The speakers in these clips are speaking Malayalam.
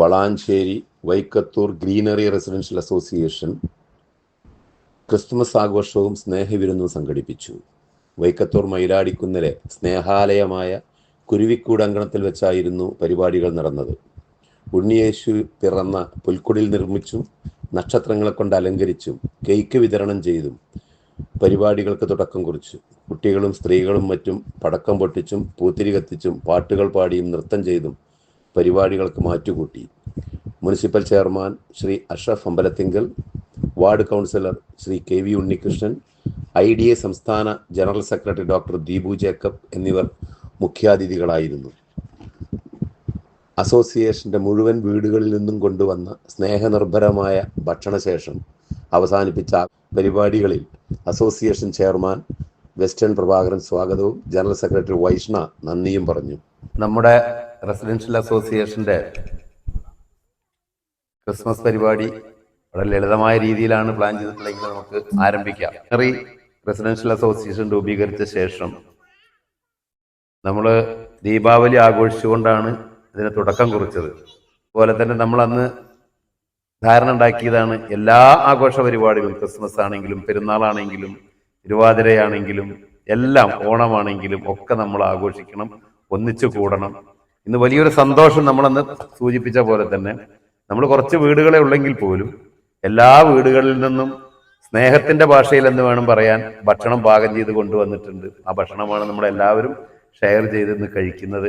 Valanchery Vaikkathur greenery residential association Christmas ആഘോഷവും സ്നേഹവിരുന്നും സംഘടിപ്പിച്ചു. വൈക്കത്തൂർ മയിലാടിക്കുന്നിലെ സ്നേഹാലയമായ കുരുവിക്കൂട് അങ്കണത്തിൽ വെച്ചായിരുന്നു പരിപാടികൾ നടന്നത്. ഉണ്ണിയേശു പിറന്ന പുൽക്കുടിൽ നിർമ്മിച്ചും നക്ഷത്രങ്ങളെ കൊണ്ട് അലങ്കരിച്ചും കേക്ക് വിതരണം ചെയ്തും പരിപാടികൾക്ക് തുടക്കം കുറിച്ചു. കുട്ടികളും സ്ത്രീകളും മറ്റും പടക്കം പൊട്ടിച്ചും പൂത്തിരി കത്തിച്ചും പാട്ടുകൾ പാടിയും നൃത്തം ചെയ്തും പരിപാടികൾക്ക് മാറ്റുകൂട്ടി. Municipal chairman Shri Ashraf Ambalathinkal ward councillor Shri K V Unnikrishnan I D A സംസ്ഥാന general secretary doctor Deepu Jacob എന്നിവർ മുഖ്യാതിഥികളായിരുന്നു. അസോസിയേഷന്റെ മുഴുവൻ വീടുകളിൽ നിന്നും കൊണ്ടുവന്ന സ്നേഹനിർഭരമായ ഭക്ഷണശേഷം അവസാനിപ്പിച്ച പരിപാടികളിൽ അസോസിയേഷൻ ചെയർമാൻ വെസ്റ്റേൺ പ്രഭാകരൻ സ്വാഗതവും ജനറൽ സെക്രട്ടറി വൈഷ്ണ നന്ദിയും പറഞ്ഞു. നമ്മുടെ റെസിഡൻഷ്യൽ അസോസിയേഷന്റെ ക്രിസ്മസ് പരിപാടി വളരെ ലളിതമായ രീതിയിലാണ് പ്ലാൻ ചെയ്തിട്ടുള്ളതെങ്കിൽ നമുക്ക് ആരംഭിക്കാം. ഹെറി റെസിഡൻഷ്യൽ അസോസിയേഷൻ രൂപീകരിച്ച ശേഷം നമ്മൾ ദീപാവലി ആഘോഷിച്ചുകൊണ്ടാണ് ഇതിന് തുടക്കം കുറിച്ചത്. അതുപോലെ തന്നെ നമ്മൾ അന്ന് ധാരണ ഉണ്ടാക്കിയതാണ് എല്ലാ ആഘോഷ പരിപാടികളും ക്രിസ്മസ് ആണെങ്കിലും പെരുന്നാളാണെങ്കിലും തിരുവാതിരയാണെങ്കിലും എല്ലാം ഓണമാണെങ്കിലും ഒക്കെ നമ്മൾ ആഘോഷിക്കണം ഒന്നിച്ചു കൂടണം. ഇന്ന് വലിയൊരു സന്തോഷം നമ്മളന്ന് സൂചിപ്പിച്ച പോലെ തന്നെ നമ്മൾ കുറച്ച് വീടുകളെ ഉള്ളെങ്കിൽ പോലും എല്ലാ വീടുകളിൽ നിന്നും സ്നേഹത്തിന്റെ ഭാഷയിൽ എന്ന് വേണം പറയാൻ ഭക്ഷണം പാകം ചെയ്ത് കൊണ്ടുവന്നിട്ടുണ്ട്. ആ ഭക്ഷണമാണ് നമ്മൾ എല്ലാവരും ഷെയർ ചെയ്ത് കഴിക്കുന്നത്.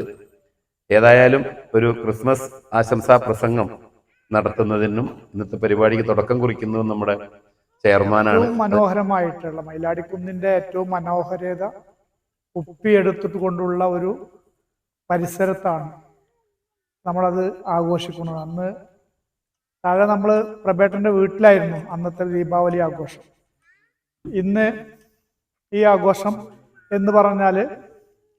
ഏതായാലും ഒരു ക്രിസ്മസ് ആശംസാ പ്രസംഗം നടത്തുന്നതിനും ഇന്നത്തെ പരിപാടിക്ക് തുടക്കം കുറിക്കുന്നു നമ്മുടെ ചെയർമാനാണ് മനോഹരമായിട്ടുള്ള മയിലാടിക്കുന്നിന്റെ ഏറ്റവും മനോഹരത ഉപ്പിയെടുത്തിട്ട് കൊണ്ടുള്ള ഒരു പരിസരത്താണ്. നമ്മളത് ആഘോഷിക്കുന്നത്. അന്ന് താഴെ നമ്മൾ പ്രബേട്ടന്റെ വീട്ടിലായിരുന്നു അന്നത്തെ ദീപാവലി ആഘോഷം. ഇന്ന് ഈ ആഘോഷം എന്ന് പറഞ്ഞാൽ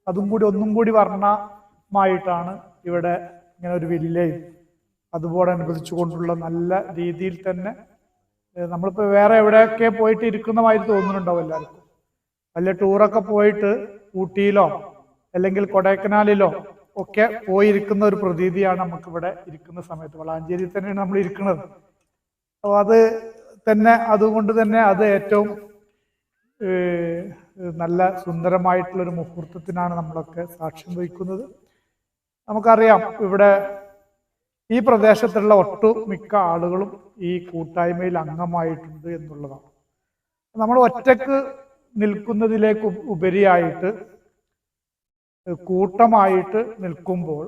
അതും കൂടി ഒന്നും കൂടി വർണമായിട്ടാണ് ഇവിടെ ഇങ്ങനെ ഒരു വില്ലയും അതുപോടനുബന്ധിച്ചുകൊണ്ടുള്ള നല്ല രീതിയിൽ തന്നെ നമ്മളിപ്പോൾ നമ്മളിപ്പോ വേറെ എവിടെയൊക്കെ പോയിട്ട് ഇരിക്കുന്ന മാതിരി തോന്നുന്നുണ്ടാവും എല്ലാവർക്കും. വലിയ ടൂറൊക്കെ പോയിട്ട് ഊട്ടിയിലോ അല്ലെങ്കിൽ കൊടൈക്കനാലിലോ ഒക്കെ പോയിരിക്കുന്ന ഒരു പ്രതീതിയാണ് നമുക്കിവിടെ ഇരിക്കുന്ന സമയത്ത്. വളാഞ്ചേരി തന്നെയാണ് നമ്മൾ ഇരിക്കുന്നത്. അപ്പോൾ അത് തന്നെ അതുകൊണ്ട് തന്നെ അത് ഏറ്റവും നല്ല സുന്ദരമായിട്ടുള്ള ഒരു മുഹൂർത്തത്തിനാണ് നമ്മളൊക്കെ സാക്ഷ്യം വഹിക്കുന്നത്. നമുക്കറിയാം ഇവിടെ ഈ പ്രദേശത്തുള്ള ഒട്ടുമിക്ക ആളുകളും ഈ കൂട്ടായ്മയിൽ അംഗമായിട്ടുണ്ട് എന്നുള്ളതാണ്. നമ്മൾ ഒറ്റയ്ക്ക് നിൽക്കുന്നതിലേക്ക് ഉപരിയായിട്ട് കൂട്ടമായിട്ട് നിൽക്കുമ്പോൾ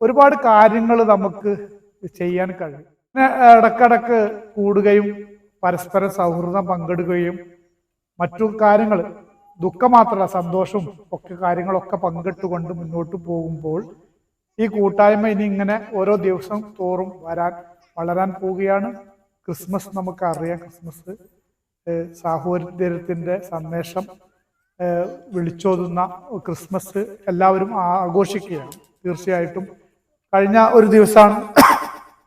ഒരുപാട് കാര്യങ്ങൾ നമുക്ക് ചെയ്യാൻ കഴിയും. ഇടക്കിടക്ക് കൂടുകയും പരസ്പര സൗഹൃദം പങ്കിടുകയും മറ്റു കാര്യങ്ങൾ ദുഃഖം മാത്രമല്ല സന്തോഷവും ഒക്കെ കാര്യങ്ങളൊക്കെ പങ്കിട്ടുകൊണ്ട് മുന്നോട്ട് പോകുമ്പോൾ ഈ കൂട്ടായ്മ ഇനി ഇങ്ങനെ ഓരോ ദിവസം തോറും വരാൻ വളരാൻ പോവുകയാണ്. ക്രിസ്മസ് നമുക്കറിയാം ക്രിസ്മസ് സാഹോദര്യത്തിന്റെ സന്ദേശം വിളിച്ചോതുന്ന ക്രിസ്മസ് എല്ലാവരും ആഘോഷിക്കുകയാണ്. തീർച്ചയായിട്ടും കഴിഞ്ഞ ഒരു ദിവസമാണ്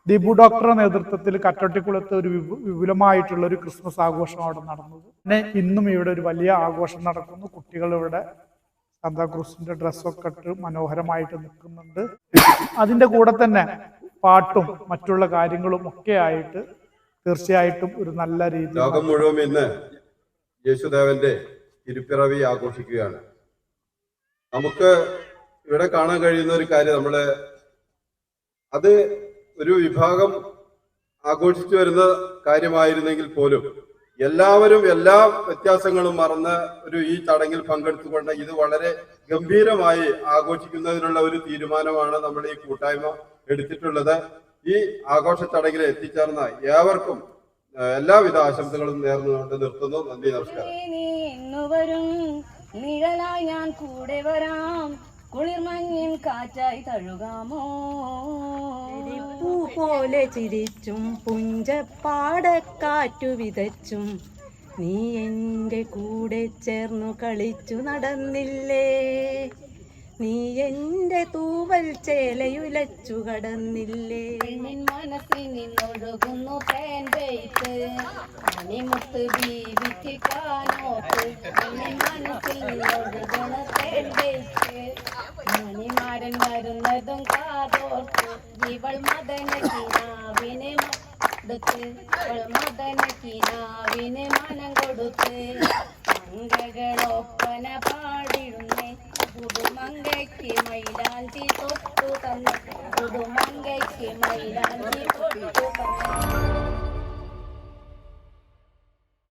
ദീപു ഡോക്ടറുടെ നേതൃത്വത്തിൽ കറ്റോട്ടിക്കുളത്ത് ഒരു വിപുലമായിട്ടുള്ള ഒരു ക്രിസ്മസ് ആഘോഷം അവിടെ നടന്നത്. പിന്നെ ഇന്നും ഇവിടെ ഒരു വലിയ ആഘോഷം നടക്കുന്നു. കുട്ടികൾ ഇവിടെ സാന്താക്രൂസിന്റെ ഡ്രസ്സൊക്കെ ഇട്ട് മനോഹരമായിട്ട് നിൽക്കുന്നുണ്ട്. അതിന്റെ കൂടെ തന്നെ പാട്ടും മറ്റുള്ള കാര്യങ്ങളും ഒക്കെ ആയിട്ട് തീർച്ചയായിട്ടും ഒരു നല്ല രീതി ലോകം മുഴുവൻ ഇന്ന് യേശുദേവന്റെ തിരുപ്പിറവി ആഘോഷിക്കുകയാണ്. നമുക്ക് ഇവിടെ കാണാൻ കഴിയുന്ന ഒരു കാര്യം നമ്മൾ അത് ഒരു വിഭാഗം ആഘോഷിച്ചു വരുന്ന കാര്യമായിരുന്നെങ്കിൽ പോലും എല്ലാവരും എല്ലാ വ്യത്യാസങ്ങളും മറന്ന് ഒരു ഈ ചടങ്ങിൽ പങ്കെടുത്തുകൊണ്ട് ഇത് വളരെ ഗംഭീരമായി ആഘോഷിക്കുന്നതിനുള്ള ഒരു തീരുമാനമാണ് നമ്മൾ ഈ കൂട്ടായ്മ എടുത്തിട്ടുള്ളത്. ഈ ആഘോഷ ചടങ്ങിൽ എത്തിച്ചേർന്ന ഏവർക്കും എല്ലാവിധ ആശംസകളും നേർന്നുകൊണ്ട് നിർത്തുന്നു. നന്ദി നമസ്കാരം. നീ ഇന്നു വരും. നിഴലായി ഞാൻ കൂടെ വരാം. കുളിർമഞ്ഞിൻ കാറ്റായി തഴുകാമോ? പൂ പോലെ ചിരിച്ചും പുഞ്ചപ്പാടക്കാറ്റു വിതച്ചും നീ എന്റെ കൂടെ ചേർന്നു കളിച്ചു നടന്നില്ലേ? എന്റെ തൂവൽ ചേലയുലച്ചു കടന്നില്ലേ? പെണ്ണിൻ മനസ്സിൽ നിന്നൊഴുകുന്നു തേൻ പെയ്ത്ത് മണിമുത്ത് പെണ്ണിൻ മണിമാരൻ വരുന്നതും കാതോർത്ത്. ഇവൾ മദന കൊടുത്ത് ഇവൾ മദന മനം കൊടുത്ത്. മംഗകളൊപ്പന പാടിടുന്നേ છે મૈદાનથી તો તમને માંગે છે મૈદાનથી તો તમને